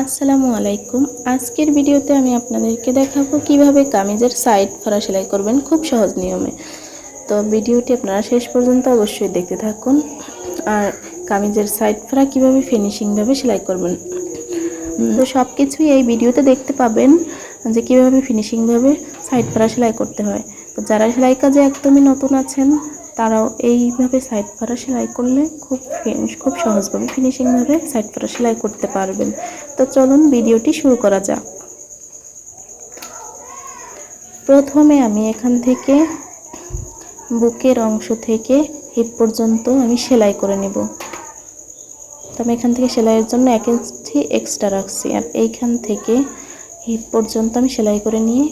আসসালামু আলাইকুম। আজকের ভিডিওতে আমি আপনাদেরকে দেখাবো কীভাবে কামিজের সাইড ফরা সেলাই করবেন খুব সহজ নিয়মে। তো ভিডিওটি আপনারা শেষ পর্যন্ত অবশ্যই দেখতে থাকুন। আর কামিজের সাইড ফরা কীভাবে ফিনিশিংভাবে সেলাই করবেন। তো সব কিছুই এই ভিডিওতে দেখতে পাবেন যে কীভাবে ফিনিশিংভাবে সাইড ফরা সেলাই করতে হয়। তো যারা সেলাই কাজে একদমই নতুন আছেন তারাও এইভাবে সাইড ফাড়া সেলাই করলে খুব খুব সহজভাবে ফিনিশিংভাবে সাইড ফাড়া সেলাই করতে পারবেন। তো চলুন ভিডিওটি শুরু করা যাক। প্রথমে আমি এখান থেকে বুকের অংশ থেকে হিপ পর্যন্ত আমি সেলাই করে নেব। তো আমি এখান থেকে সেলাইয়ের জন্য এক ইঞ্চি এক্সট্রা রাখছি আর এইখান থেকে হিপ পর্যন্ত আমি সেলাই করে নিয়ে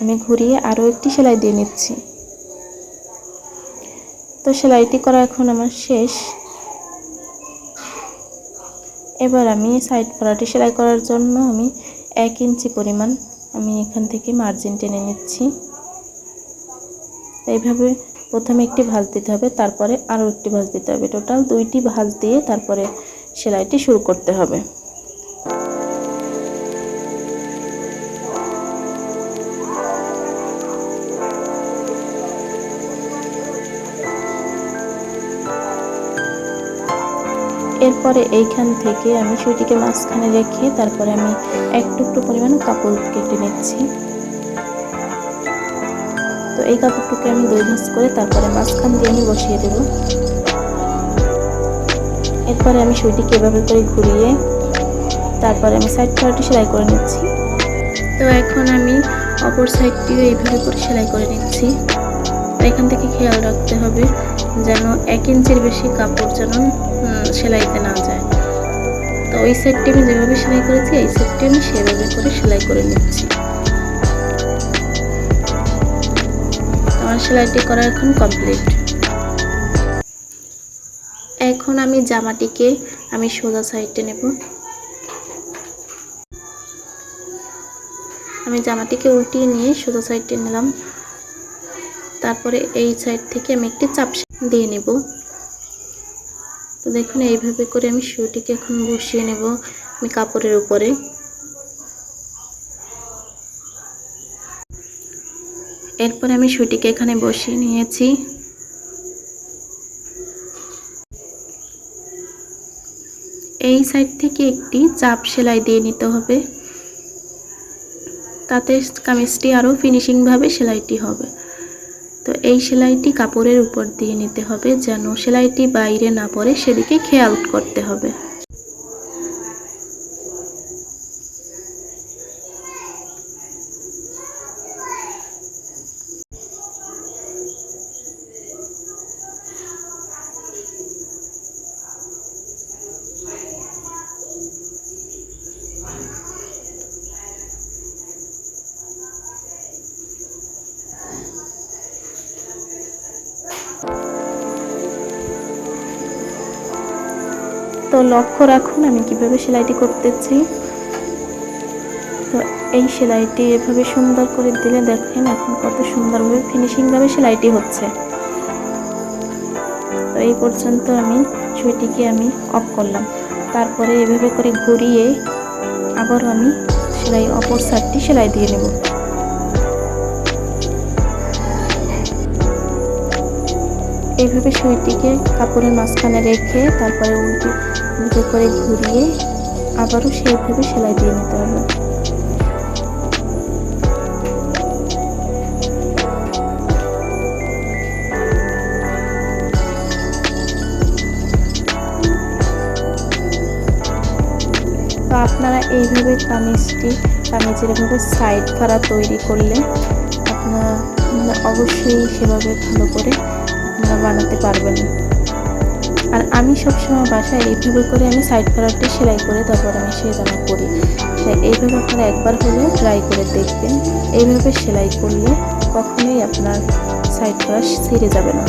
আমি ঘুরিয়ে আরও একটি সেলাই দিয়ে নিচ্ছি। তো সেলাইটি করা এখন আমার শেষ। এবার আমি সাইড ফলাটি সেলাই করার জন্য আমি এক ইঞ্চি পরিমাণ আমি এখান থেকে মার্জিন টেনে নিচ্ছি। এইভাবে প্রথমে একটি ভাঁজ দিতে হবে, তারপরে আরও একটি ভাঁজ দিতে হবে। টোটাল দুইটি ভাঁজ দিয়ে তারপরে সেলাইটি শুরু করতে হবে। এরপরে এইখান থেকে আমি সুইটিকে মাঝখানে রেখে তারপরে আমি এক টুকরো পরিমাণ কাপড় কেটে নিচ্ছি। তো এই কাপড়টুকে আমি দুই ভাঁজ করে তারপরে মাঝখান দিয়ে আমি বসিয়ে দেব। এরপরে আমি সুইটিকে এভাবে করে ঘুরিয়ে তারপরে আমি সাইড পার্টি সেলাই করে নিচ্ছি। তো এখন আমি অপর সাইডটিও এইভাবে করে সেলাই করে নিচ্ছি। এখান থেকে খেয়াল রাখতে হবে যেন এক ইঞ্চির বেশি কাপড় যেন সেলাইতে না যায়। তো ওই সেটটি আমি যেভাবে সেলাই করেছি, এই সেটটি আমি সেভাবে করে সেলাই করে নিচ্ছি। আমার সেলাইটি করা এখন কমপ্লিট। এখন আমি জামাটিকে আমি সোজা সাইডে নেব। আমি জামাটিকে উল্টিয়ে নিয়ে সোজা সাইডে নিলাম। তারপরে এই সাইড থেকে আমি একটি চাপ দিয়ে নেব। তো দেখুন, এইভাবে করে আমি শুটিকে এখন বসিয়ে নেব আমি কাপড়ের উপরে। এরপরে আমি শুটিকে এখানে বসিয়ে নিয়েছি। এই সাইড থেকে একটি চাপ সেলাই দিয়ে নিতে হবে। তাতে কামিজটি আরও ফিনিশিংভাবে সেলাইটি হবে। তো এই সেলাইটি কাপড়ের উপর দিয়ে নিতে হবে যেন সেলাইটি বাইরে না পড়ে সেদিকে খেয়াল করতে হবে। তো লক্ষ্য রাখুন আমি কীভাবে সেলাইটি করতেছি। তো এই সেলাইটি এভাবে সুন্দর করে দিলে দেখেন এখন কত সুন্দরভাবে ফিনিশিংভাবে সেলাইটি হচ্ছে। তো এই পর্যন্ত আমি সুইটিকে আমি অফ করলাম। তারপরে এভাবে করে ঘুরিয়ে আবার আমি সেলাই অপর সাইডটি সেলাই দিয়ে নেব। এইভাবে সুইটিকে কাপড়ের মাঝখানে রেখে তারপরে উল্টে উল্টো করে ঘুরিয়ে আবারও সেইভাবে সেলাই দিয়ে নিতে হবে। তো আপনারা এইভাবে কামিজটি কামিজের এভাবে সাইড ফাড়া তৈরি করলে আপনারা অবশ্যই সেভাবে ভালো করে আপনারা বানাতে পারবেন। আর আমি সবসময় বাসায় এইভাবে করে আমি সাইড কালারটি সেলাই করে তারপর আমি সেই করি তাই এইভাবে আপনারা একবার হলেও ট্রাই করে দেখবেন। এইভাবে সেলাই করলে কখনোই আপনার সাইড কালার ছিঁড়ে যাবে না।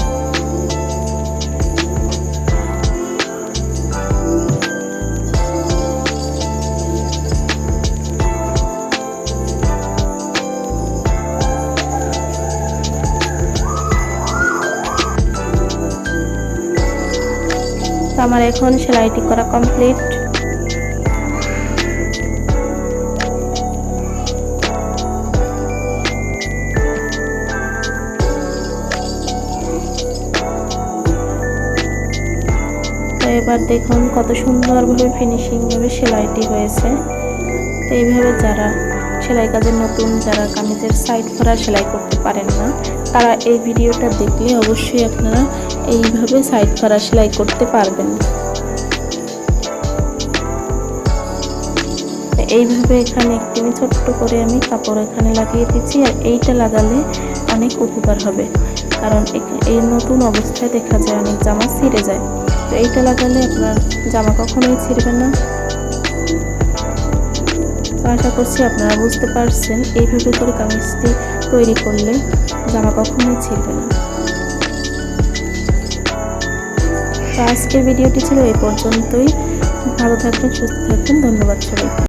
তো আমার এখন সেলাইটি করা কমপ্লিট তো এবার দেখুন কত সুন্দরভাবে ফিনিশিংভাবে সেলাইটি হয়েছে। তো এইভাবে যারা সেলাই কাজের নতুন যারা কামিজের সাইড ভরা সেলাই করতে পারেন না, তারা এই ভিডিওটা দেখলে অবশ্যই আপনারা এইভাবে সাইড ভরা সেলাই করতে পারবেন। এইভাবে এখানে একটি ছোট্ট করে আমি কাপড় এখানে লাগিয়ে দিচ্ছি, আর এইটা লাগালে অনেক উপকার হবে। কারণ এই নতুন অবস্থায় দেখা যায় অনেক জামা ছিঁড়ে যায়। তো এইটা লাগালে আপনার জামা কখনোই ছিঁড়বে না। আশা করছি আপনারা বুঝতে পারছেন এইভাবে করে কামিজটি তৈরি করলে জামা কখনোই ছিঁড়বে না। তো আজকের ভিডিওটি ছিল এই পর্যন্তই। ভালো থাকবেন, সুস্থ থাকবেন। ধন্যবাদ সবাইকে।